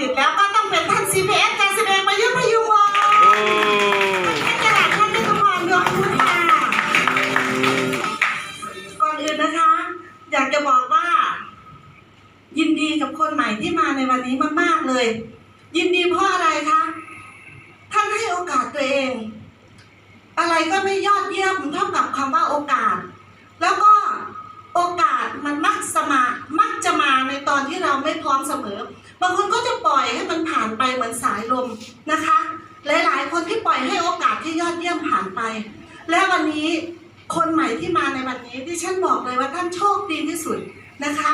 ดิตแล้วก็ต้องเป็นท่าน CPS การแสดงมายุพยุงวงศ์โอ้ท่านกระดาษท่านยุทธพรยกมือค่ะก่อนอื่นนะคะ อยากจะบอกว่า ยินดีกับคนใหม่ที่มาในวันนี้มากๆเลย ยินดีเพราะอะไรคะ ท่านให้โอกาสตัวเอง อะไรก็ไม่ยอดเยี่ยมเท่ากับคำว่าโอกาส แล้วก็โอกาสมันมักสมามักจะมาในตอนที่เราไม่พร้อมเสมอ บางคนก็จะปล่อยให้มันผ่านไปเหมือนสายลมนะคะ หลาย ๆ คนที่ปล่อยให้โอกาสที่ยอดเยี่ยมผ่านไป และวันนี้คนใหม่ที่มาในวันนี้ที่ฉันบอกเลยว่าท่านโชคดีที่สุดนะคะ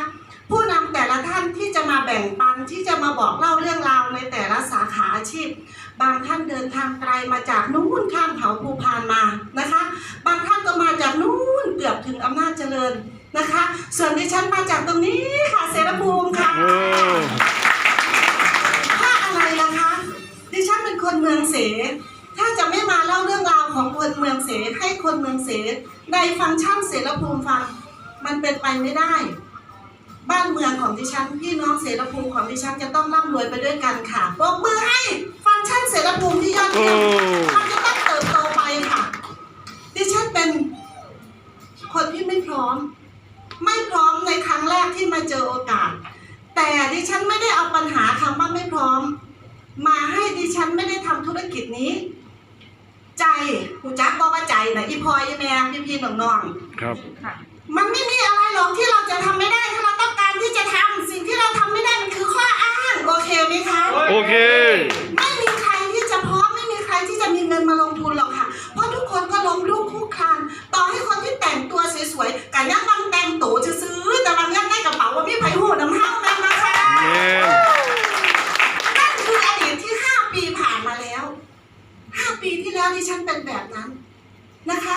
ผู้นำแต่ละท่านที่จะมาแบ่งปันที่จะมาบอกเล่าเรื่องราวในแต่ละสาขาอาชีพ บางท่านเดินทางไกลมาจากนู้นข้ามเขาภูพานมานะคะ บางท่านก็มาจากนู้นเกือบถึงอำนาจเจริญนะคะ ส่วนดิฉันมาจากตรงนี้ค่ะเสรภูมิค่ะ เสให้คนเมืองเสในฟังก์ชันเสรภูมิฟัง มันเป็นไปไม่ได้ บ้านเมืองของดิฉัน พี่น้องเสรภูมิของดิฉันจะต้องร่ำรวยไปด้วยกันค่ะปรบมือให้ฟังก์ชันเสรภูมิที่ยอดเยี่ยมมันจะต้องเติบโตไปค่ะ ดิฉันเป็นคนที่ไม่พร้อม ไม่พร้อมในครั้งแรกที่มาเจอโอกาส แต่ดิฉันไม่ได้เอาปัญหาคำว่าไม่พร้อม มาให้ดิฉันไม่ได้ทำธุรกิจนี้ ใจหูจักบอกว่าใจนะอีพลอยอีแม่พี่พี่ๆน้อง ครับ ๆ มันไม่มีอะไรหรอกที่เราจะทำไม่ได้ ถ้าเราต้องการที่จะทำสิ่งที่เราทำไม่ได้มันคือข้ออ้างโอเคไหมคะ โอเค ไม่มีใครที่จะพร้อมไม่มีใครที่จะมีเงินมาลงทุนหรอกค่ะ เพราะทุกคนก็ล้มลุกคลุกคลานต่อให้คนที่แต่งตัวสวยๆกันยังบางแต่งตัวจะซื้อๆแต่บางยังได้กระเป๋าว่าพี่ไผ่หูน้ำเห้าแม่มาค่ะแม่นนั่นคืออดีตที่ห้าปีผ่านมาแล้วห้าปีที่แล้วที่ฉันเป็นแบบนั้นนะคะ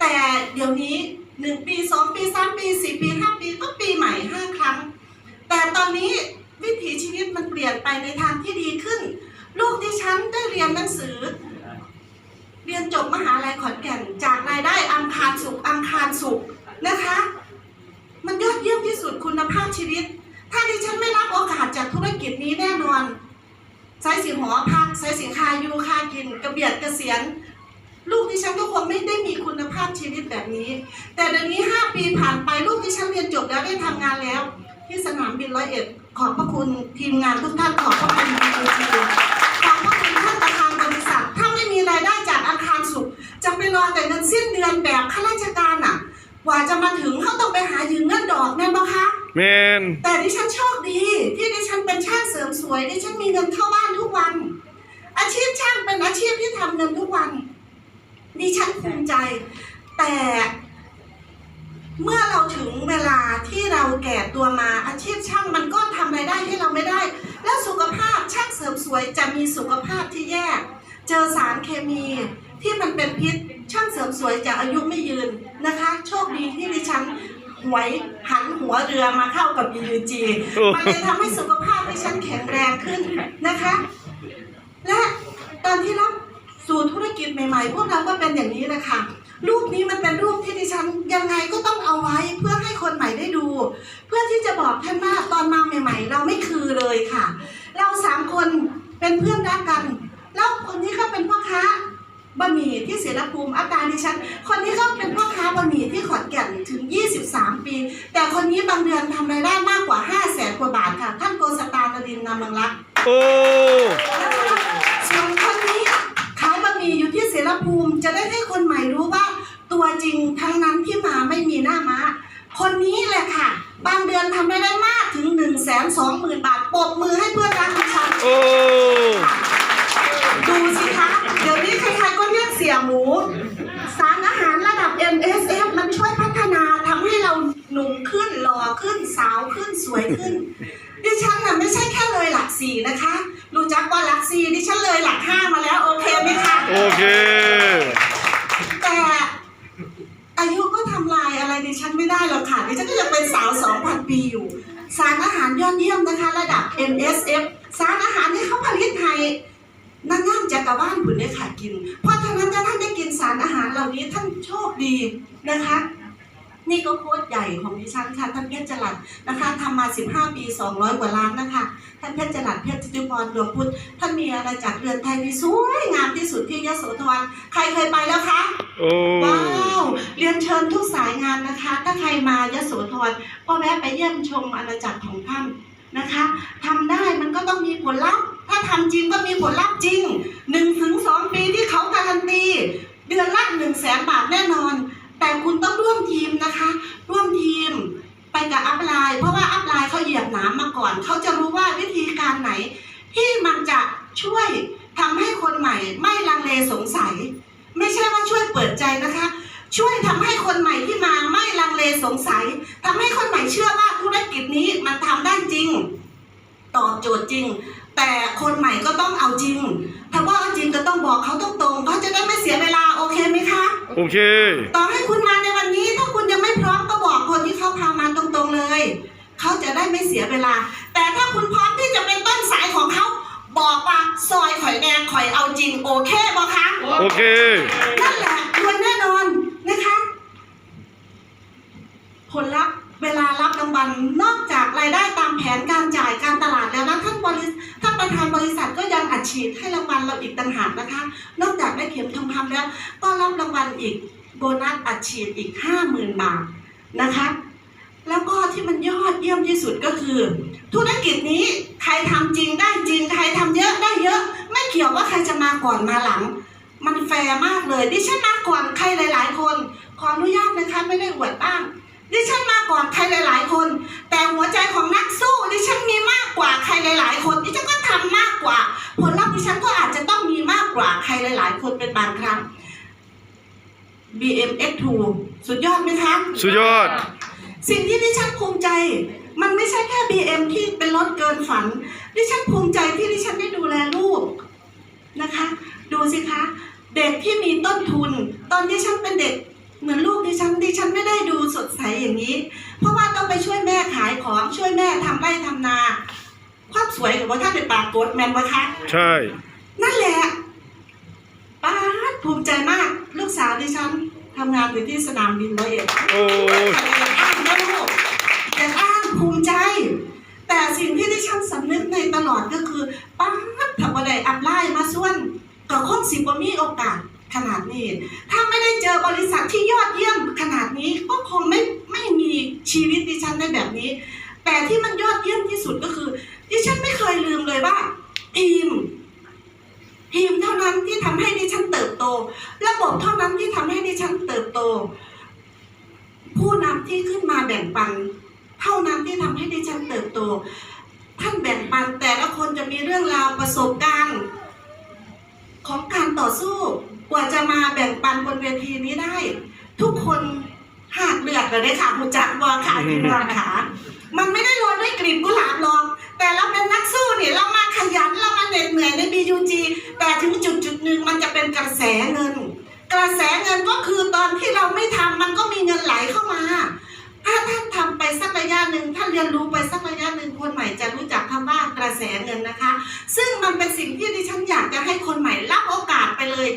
แต่เดี๋ยวนี้ หนึ่งปีสองปีสามปีสี่ปีห้าปีก็ปีใหม่ห้าครั้ง แต่ตอนนี้วิถีชีวิตมันเปลี่ยนไปในทางที่ดีขึ้น ลูกที่ฉันได้เรียนหนังสือ เรียนจบมหาลัยขอนแก่น จากรายได้อังคารสุขอังคารสุขนะคะ มันยอดเยี่ยมที่สุดคุณภาพชีวิต ถ้าดิฉันไม่รับโอกาสจากธุรกิจนี้แน่นอนสายสินหอพักสายสินคายูคากิน กระเบียดกระเกษียณ ลูกดิฉันก็คงไม่ได้มีคุณภาพชีวิตแบบนี้ แต่เดี๋ยวนี้ 5 ปีผ่านไปลูกดิฉันเรียนจบแล้วได้ทำงานแล้ว ที่สนามบินร้อยเอ็ดขอบพระคุณทีมงานทุกท่านขอบพระคุณทีมทีขอบพระคุณท่านประธานบริษัทถ้าไม่มีรายได้จากอาคารสุขจะไปรอแต่เงินสิ้นเดือนแบบข้าราชการอะกว่าจะมาถึงเขาต้องไปหายืมเงินดอกแน่นปะคะแม่นแต่ดิฉันโชคดี ที่ดิฉันเป็นช่างเสริมสวยดิฉันมีเงินเข้าบ้านทุกวัน อาชีพช่างเป็นอาชีพที่ทำเงินทุกวัน ดิฉันภูมิใจ แต่เมื่อเราถึงเวลาที่เราแก่ตัวมาอาชีพช่างมันก็ทำรายได้ให้เราไม่ได้ แล้วสุขภาพช่างเสริมสวยจะมีสุขภาพที่แย่ เจอสารเคมีที่มันเป็นพิษช่างเสริมสวยจะอายุไม่ยืนนะคะ โชคดีที่ดิฉันหวยหันหัวเรือมาเข้ากับ BUG มันเลยทำให้สุขภาพดิฉันแข็งแรงขึ้นนะคะ และตอนที่รับ สู่ธุรกิจใหม่ๆ พวกเราก็เป็นอย่างนี้แหละค่ะรูปนี้มันเป็นรูปที่ดิฉันยังไงก็ต้องเอาไว้เพื่อให้คนใหม่ได้ดู เพื่อที่จะบอกท่านว่าตอนมาใหม่ ๆ เราไม่คือเลยค่ะ เราสามคนเป็นเพื่อนรักกัน แล้วคนนี้ก็เป็นพ่อค้าบะหมี่ที่เสรภูมิอาการดิฉัน คนนี้ก็เป็นพ่อค้าบะหมี่ที่ขอนแก่นถึง 23 ปี แต่คนนี้บางเดือนทำรายได้มากกว่า 5 0 0แสนกว่าบาทค่ะ ท่านโกสตาลดินนาเมืองรัก มี่อยู่ที่เสรภูมิจะได้ให้คนใหม่รู้ว่า ตัวจริงทั้งนั้นที่มาไม่มีหน้าม้า คนนี้แหละค่ะ บางเดือนทำได้ได้มากถึง1นึ่งแสนสองหมื่นบาทปรบมือให้เพื่อนรักดิฉันโอ้ดูสิคะ เดี๋ยวนี้ใครๆก็เรียกเสียหมู สารอาหารระดับ NSF มันช่วยพัฒนาทำให้เราหนุ่มขึ้นหล่อขึ้นสาวขึ้นสวยขึ้นดิฉันน่ะไม่ใช่แค่เลยหลักสี่นะคะรู้ จักว่าหลักสี่ดิฉันเลยหลักห้ามาแล้ว โอเคไหมคะโอเค แต่อายุก็ทำลายอะไรดิฉันไม่ได้หรอกค่ะดิฉันก็ยังเป็นสาว 2,000 ปีอยู่ สารอาหารยอดเยี่ยมนะคะ ระดับ MSF สารอาหารที่เขาผลิตไทยนางงามจักรวาลคุณได้ค่ะกิน เพราะฉะนั้นถ้าท่านได้กินสารอาหารเหล่านี้ท่านโชคดีนะคะ นี่ก็โค้ชใหญ่ของดิฉันค่ะท่านเพชรจรัสนะคะทำมา 15 ปี 200 กว่าล้านนะคะ ท่านเพชรจรัส เพชรจุพรดวงพุธท่านมีอาณาจักรเรือนไทยที่สวยงามที่สุดที่ยโสธรใครเคยไปแล้วคะโอ้ว้าวเรียนเชิญทุกสายงานนะคะ ถ้าใครมายโสธรก็แวะไปเยี่ยมชมอาณาจักรของท่านนะคะทำได้มันก็ต้องมีผลลัพธ์ ถ้าทำจริงก็มีผลลัพธ์จริง1นถึงสปีที่เขาการันตีเดือนละ1 0 0 0 0แสนบาทแน่นอน แต่คุณต้องร่วมทีมนะคะ ร่วมทีม ไปกับอัพไลน์เพราะว่าอัพไลน์เขาเหยียบหน้ำมาก่อน เขาจะรู้ว่าวิธีการไหน ที่มันจะช่วยทำให้คนใหม่ ไม่ลังเลสงสัย ไม่ใช่ว่าช่วยเปิดใจนะคะ ช่วยทำให้คนใหม่ที่มาไม่ลังเลสงสัยทำให้คนใหม่เชื่อว่าธุรกิจนี้มันทำได้จริงตอบโจทย์จริง แต่คนใหม่ก็ต้องเอาจริง ถ้าว่าเอาจริงก็ต้องบอกเขาตรงๆเขาจะได้ไม่เสียเวลาโอเคไหมคะ โอเค ต่อให้คุณมาในวันนี้ถ้าคุณยังไม่ เขาพามาตรงๆเลย เขาจะได้ไม่เสียเวลา แต่ถ้าคุณพร้อมที่จะเป็นต้นสายของเขา บอกว่าซอยข่อยแดงข่อยเอาจริงโอเคบอคะโอเค นั่นแหละรวยแน่นอนนะคะ ผลลัพธ์เวลารับรางวัลนอกจากรายได้ตามแผนการจ่ายการตลาดแล้วนะท่านบริษท่านประธานบริษัทก็ยังอัดฉีดให้รางวัลเราอีกต่างหากนะคะ นอกจากได้เข็มทองคำแล้ว ก็รับรางวัลอีกโบนัสอัดฉีดอีกห้าหมื่นบาทนะคะ แล้วก็ที่มันยอดเยี่ยมที่สุดก็คือ ธุรกิจนี้ใครทำจริงได้จริงใครทำเยอะได้เยอะ ไม่เกี่ยวว่าใครจะมาก่อนมาหลัง มันแฟร์มากเลยดิฉันมาก่อนใครหลาย ๆ คน ขออนุญาตนะคะไม่ได้อวดบ้างดิฉันมาก่อนใครหลาย ๆ คน แต่หัวใจของนักสู้ดิฉันมีมากกว่าใครหลาย ๆ คนดิฉันก็ทำมากกว่า ผลลัพธ์ดิฉันก็อาจจะต้องมีมากกว่าใครหลาย ๆ คนเป็นบางครั้ง BMX2 สุดยอดไหมคะ สุดยอด สิ่งที่ดิฉันภูมิใจ มันไม่ใช่แค่ BM ที่เป็นรถเกินฝัน ดิฉันภูมิใจที่ดิฉันได้ดูแลลูกนะคะ ดูสิคะ เด็กที่มีต้นทุน ตอนที่ฉันเป็นเด็กเหมือนลูกดิฉันดิฉันไม่ได้ดูสดใสอย่างนี้ เพราะว่าต้องไปช่วยแม่ขายของช่วยแม่ทำไร่ทำนา ความสวยของว่าท่านเป็นปากกดแมนวะคะใช่ นั่นแหละป้าดภูมิใจมากลูกสาวดิฉันทำงานอยู่ที่สนามบินร้อยเอ็ดโอ้ แต่สิ่งที่ดิฉันสำนึกในตลอดก็คือป้าดถ้าบ่ได้อัพไลน์มาส่วนก็คงสิบ่มีโอกาสขนาดนี้ ถ้าไม่ได้เจอบริษัทที่ยอดเยี่ยมขนาดนี้ก็คงไม่ไม่มีชีวิตดิฉันในแบบนี้ แต่ที่มันยอดเยี่ยมที่สุดก็คือ ดิฉันไม่เคยลืมเลยว่าทีมทีมเท่านั้นที่ทำให้ดิฉันเติบโต ระบบเท่านั้นที่ทำให้ดิฉันเติบโต ผู้นำที่ขึ้นมาแบ่งปัน เท่านั้นที่ทำให้ดิฉันเติบโต ท่านแบ่งปันแต่ละคนจะมีเรื่องราวประสบการณ์ ของการต่อสู้กว่าจะมาแบ่งปันบนเวทีนี้ได้ ทุกคนหากเลือดเลยค่ะคุณจักวาขาคุณวาขามันไม่ได้โรยด้วยกลีบกุหลาบหรอกแต่เราเป็นนักสู้เนี่ยเรามาขยันเรามาเหน็ดเหนื่อยใน BUG แต่ถึงจุดจุดหนึ่งมันจะเป็นกระแสเงิน กระแสเงินก็คือตอนที่เราไม่ทำมันก็มีเงินไหลเข้ามา ถ้าท่านทำไปสักระยะหนึ่งท่านเรียนรู้ไปสักระยะหนึ่งคนใหม่จะรู้จักคำว่ากระแสเงินนะคะ ซึ่งมันเป็นสิ่งที่ดิฉันอยากจะให้คนใหม่รับโอกาสไปเลย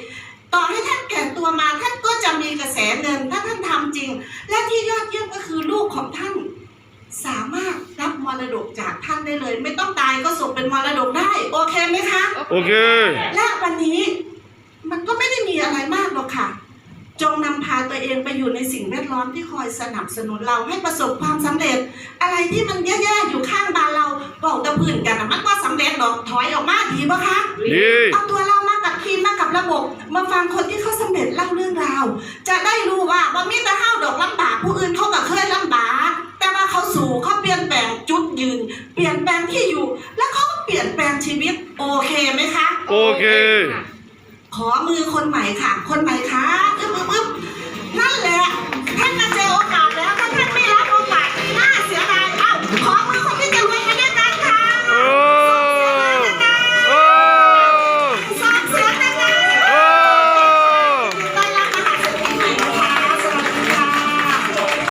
ต่อให้ท่านแก่ตัวมาท่านก็จะมีกระแสเงินถ้าท่านทำจริง และที่ยอดเยี่ยมก็คือลูกของท่าน สามารถรับมรดกจากท่านได้เลย ไม่ต้องตายก็ส่งเป็นมรดกได้ โอเคไหมคะ โอเค และวันนี้มันก็ไม่ได้มีอะไรมากหรอกค่ะจงนำพาตัวเองไปอยู่ในสิ่งแวดล้อมที่คอยสนับสนุนเราให้ประสบความสำเร็จ อะไรที่มันแย่ๆอยู่ข้างบ้านเราบอกตะพื้นกันนะมันว่าสำเร็จหรอกถอยออกมาดีปะคะดีเอาตัวเรามากับทีมมากับระบบ มาฟังคนที่เขาสำเร็จเล่าเรื่องราวจะได้รู้ว่าว่ามีแต่ห้าวดอกลำบากผู้อื่นเขาก็เคยลำบากแต่ว่าเขาสู่เขาเปลี่ยนแปลงจุดยืน เปลี่ยนแปลงที่อยู่ แล้วเขาก็เปลี่ยนแปลงชีวิตโอเคไหมคะ โอเคขอมือคนใหม่ค่ะ คนใหม่ค่ะอึ๊บอึ๊บ อึ๊